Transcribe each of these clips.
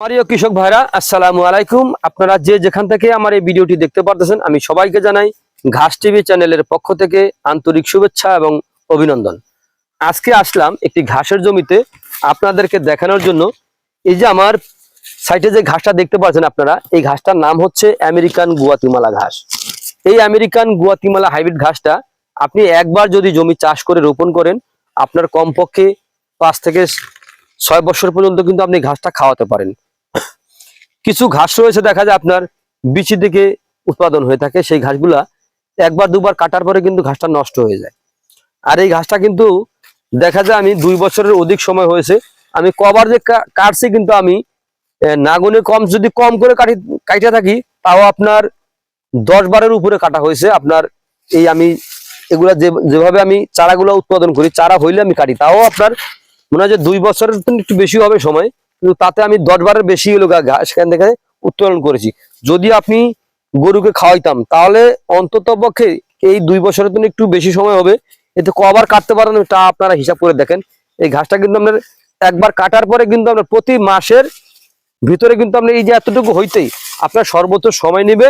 প্রিয় কৃষক ভাইরা, আসসালামু আলাইকুম। আপনারা যে যেখান থেকে আমার এই ভিডিওটি দেখতে পারতেছেন, আমি সবাইকে জানাই ঘাস টিভি চ্যানেলের পক্ষ থেকে আন্তরিক শুভেচ্ছা এবং অভিনন্দন। আজকে আসলাম একটি ঘাসের জমিতে আপনাদেরকে দেখানোর জন্য। এই যে আমার সাইটে যে ঘাসটা দেখতে পাচ্ছেন আপনারা, এই ঘাসটার নাম হচ্ছে আমেরিকান গুয়াতিমালা ঘাস। এই আমেরিকান গুয়াতিমালা হাইব্রিড ঘাসটা আপনি একবার যদি জমি চাষ করে রোপণ করেন, আপনার কমপক্ষে পাঁচ থেকে ছয় বছর পর্যন্ত কিন্তু আপনি ঘাসটা খাওয়াতে পারেন। কিছু ঘাস রয়েছে, দেখা যায় আপনার বিচি থেকে উৎপাদন হয়ে থাকে, সেই ঘাসগুলা একবার, দুবার কাটার পরে কিন্তু ঘাসটা নষ্ট হয়ে যায়। আর এই ঘাসটা কিন্তু দেখা যায় আমি দুই বছরের অধিক সময় হয়েছে, আমি কবার যে কাটছি কিন্তু আমি নাগুনে কম, যদি কম করে কাটি কাইটা থাকি, তাও আপনার দশ বারের উপরে কাটা হয়েছে। আপনার এই আমি এগুলা যেভাবে আমি চারাগুলো উৎপাদন করি, চারা হইলে আমি কাটি, তাও আপনার মনে হয় যে দুই বছরের একটু বেশি হবে সময়। কিন্তু তাতে আমি দশ বারের বেশি ঘাস সেখান থেকে উত্তোলন করেছি। যদি আপনি গরুকে খাওয়াইতাম, তাহলে অন্তত পক্ষে এই দুই বছরের জন্য একটু বেশি সময় হবে। এতে কবার কাটতে পারেন তা আপনারা হিসাব করে দেখেন। এই ঘাসটা কিন্তু আপনার একবার কাটার পরে কিন্তু আপনার প্রতি মাসের ভিতরে কিন্তু আপনার এই যে এতটুকু হইতেই আপনার সর্বোচ্চ সময় নেবে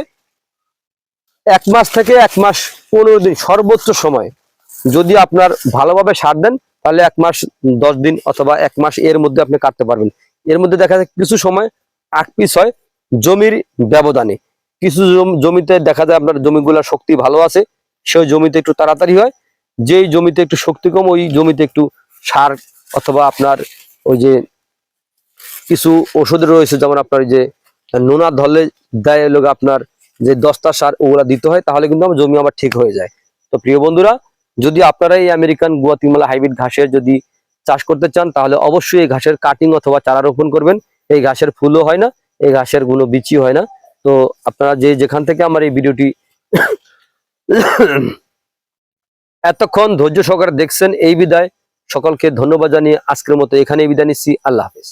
এক মাস থেকে এক মাস পনেরো দিন সর্বোচ্চ সময়। যদি আপনার ভালোভাবে সার দেন, তাহলে এক মাস দশ দিন অথবা এক মাস এর মধ্যে আপনি কাটতে পারবেন। এর মধ্যে দেখা যায় কিছু সময় আট পিস হয় জমির ব্যবধানে। কিছু জমিতে দেখা যায় আপনার জমিগুলোর শক্তি ভালো আছে, সেই জমিতে একটু তাড়াতাড়ি হয়। যেই জমিতে একটু শক্তি কম, ওই জমিতে একটু সার অথবা আপনার ওই যে কিছু ওষুধ রয়েছে, যেমন আপনার যে নোনা ধরলে দেয় লোক আপনার যে দস্তা সার, ওগুলা দিতে হয়, তাহলে কিন্তু আমার জমি আমার ঠিক হয়ে যায়। তো প্রিয় বন্ধুরা, যদি আপনারা এই আমেরিকান গুয়াতিমালা হাইব্রিড ঘাসের যদি চাষ করতে চান, তাহলে অবশ্যই এই ঘাসের কাটিং অথবা চারা রোপণ করবেন। এই ঘাসের ফুলও হয় না, এই ঘাসের কোনো বিচি হয় না। তো আপনারা যে যেখান থেকে আমার এই ভিডিওটি এতক্ষণ ধৈর্য সহকারে দেখছেন, এই বিদায়। সকলকে ধন্যবাদ জানিয়ে আজকের মতো এখানেই বিদায় নিচ্ছি। আল্লাহ হাফেজ।